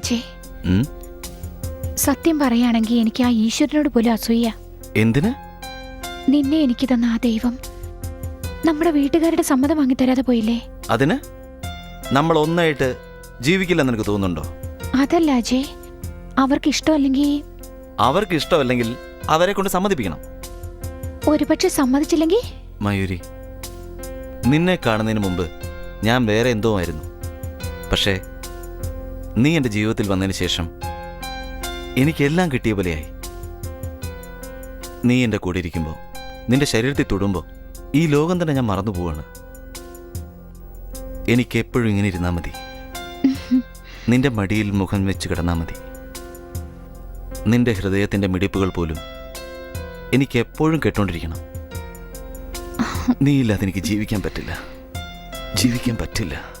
അജയ് ഉം? സത്യം പറയുകയാണെങ്കിൽ എനിക്ക് ആ ഈശ്വരനോട് പോലും അസൂയ. എന്തിന്? നിന്നെ എനിക്ക് തന്ന ആ ദൈവം നമ്മുടെ വീട്ടുകാരുടെ സമ്മതം വാങ്ങി തരാതെ പോയില്ലേ? അതിന്? നമ്മൾ ഒന്നായിട്ട് ജീവിക്കില്ലെന്ന് എനിക്ക് തോന്നുന്നുണ്ടോ? അതല്ല അജയ് അവർക്ക് ഇഷ്ടമല്ലെങ്കിൽ അവർക്ക് ഇഷ്ടമല്ലെങ്കിൽ അവരെ കൊണ്ട് സമ്മതിപ്പിക്കണം. ഒരുപക്ഷെ സമ്മതിച്ചില്ലെങ്കിൽ മയൂരി നിന്നെ കാണുന്നതിന് മുമ്പ് ഞാൻ വേറെ എന്തോ ആയിരുന്നു. പക്ഷേ നീ എന്റെ ജീവിതത്തിൽ വന്നതിന് ശേഷം എനിക്കെല്ലാം കിട്ടിയ പോലെയായി. നീ എന്റെ കൂടെ ഇരിക്കുമ്പോൾ നിന്റെ ശരീരത്തിൽ തൊടുമ്പോൾ ഈ ലോകം തന്നെ ഞാൻ മറന്നു പോവാണ്. എനിക്കെപ്പോഴും ഇങ്ങനെ ഇരുന്നാൽ മതി. നിന്റെ മടിയിൽ മുഖം വെച്ച് കിടന്നാൽ മതി. നിന്റെ ഹൃദയത്തിന്റെ മിടിപ്പുകൾ പോലും എനിക്കെപ്പോഴും കേട്ടോണ്ടിരിക്കണം. നീ എനിക്ക് ജീവിക്കാൻ പറ്റില്ല. ജീവിക്കാൻ പറ്റില്ല.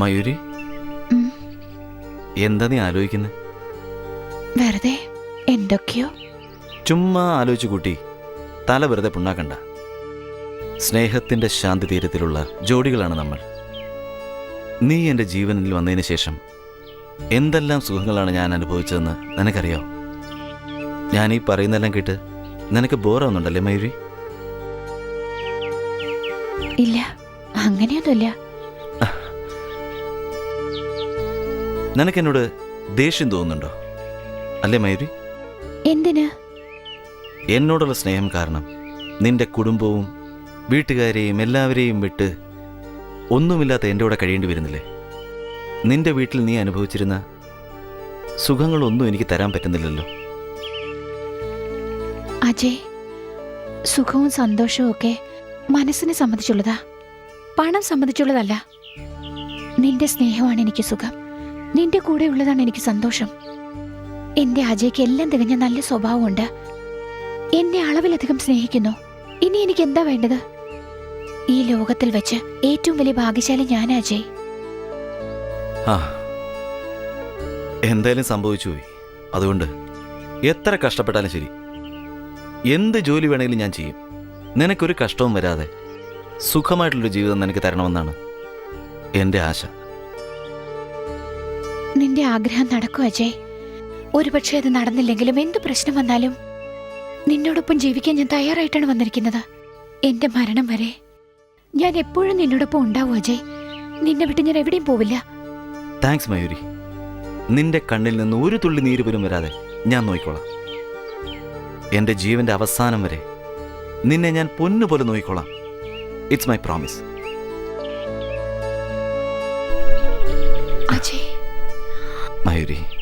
മയൂരി? എന്താ നീ ആലോചിക്കുന്നത് വെറുതെ എന്തൊക്കെയോ. ചുമ്മാ ആലോചിച്ചു കൂട്ടി തല വെറുതെ പുണ്ണാക്കണ്ട. സ്നേഹത്തിന്റെ ശാന്തി തീരത്തിലുള്ള ജോഡികളാണ് നമ്മൾ. നീ എന്റെ ജീവനിൽ വന്നതിന് ശേഷം എന്തെല്ലാം സുഖങ്ങളാണ് ഞാൻ അനുഭവിച്ചതെന്ന് നിനക്കറിയോ? ഞാൻ ഈ പറയുന്നതെല്ലാം കേട്ട് നിനക്ക് ബോറാവുന്നുണ്ടല്ലേ മയൂരി? ഇല്ല അങ്ങനെയൊന്നുമില്ല. നിനക്ക് എന്നോട് ദേഷ്യം തോന്നുന്നുണ്ടോ? അല്ലേ മയൂരി? എന്തിന്? എന്നോടുള്ള സ്നേഹം കാരണം നിന്റെ കുടുംബവും വീട്ടുകാരെയും എല്ലാവരെയും വിട്ട് ഒന്നുമില്ലാത്ത എന്റെ കൂടെ കഴിയേണ്ടി വരുന്നില്ലേ? നിന്റെ വീട്ടിൽ നീ അനുഭവിച്ചിരുന്ന സുഖങ്ങളൊന്നും എനിക്ക് തരാൻ പറ്റുന്നില്ലല്ലോ. അജയ് സുഖവും സന്തോഷവും ഒക്കെ മനസ്സിനെ സംബന്ധിച്ചുള്ളതാ? പണം സംബന്ധിച്ചുള്ളതല്ല. നിന്റെ സ്നേഹമാണ് എനിക്ക് സുഖം. നിന്റെ കൂടെ ഉള്ളതാണ് എനിക്ക് സന്തോഷം. എന്റെ അജയ്ക്ക് എല്ലാം തികഞ്ഞ നല്ല സ്വഭാവമുണ്ട്. എന്നെ അളവിലധികം സ്നേഹിക്കുന്നു. ഇനി എനിക്ക് എന്താ വേണ്ടത്? ഈ ലോകത്തിൽ വെച്ച് ഏറ്റവും വലിയ ഭാഗ്യശാലി ഞാൻ അജയ്. എന്തായാലും സംഭവിച്ചു പോയി. അതുകൊണ്ട് എത്ര കഷ്ടപ്പെട്ടാലും ശരി. എന്ത് ജോലി വേണമെങ്കിലും ഞാൻ ചെയ്യും. നിനക്കൊരു കഷ്ടവും വരാതെ സുഖമായിട്ടുള്ളൊരു ജീവിതം നിനക്ക് തരണമെന്നാണ് എന്റെ ആശ. നിന്റെ ആഗ്രഹം നടക്കും അജയ്. ഒരുപക്ഷെ അത് നടന്നില്ലെങ്കിലും എന്ത് പ്രശ്നം വന്നാലും നിന്നോടൊപ്പം ജീവിക്കാൻ ഞാൻ തയ്യാറായിട്ടാണ് വന്നിരിക്കുന്നത്. എന്റെ മരണം വരെ ഞാൻ എപ്പോഴും നിന്നോടൊപ്പം ഉണ്ടാവും അജയ്. നിന്നെ വിട്ട് ഞാൻ എവിടെയും പോവില്ല. താങ്ക്സ് മയൂരി. നിന്റെ കണ്ണിൽ നിന്ന് ഒരു തുള്ളി നീര് പോലും വരാതെ ഞാൻ നോക്കിക്കോളാം എന്റെ ജീവന്റെ അവസാനം വരെ നിന്നെ ഞാൻ പൊന്നുപോലെ നോക്കിക്കോളാം it's my promise Ajay Mayuri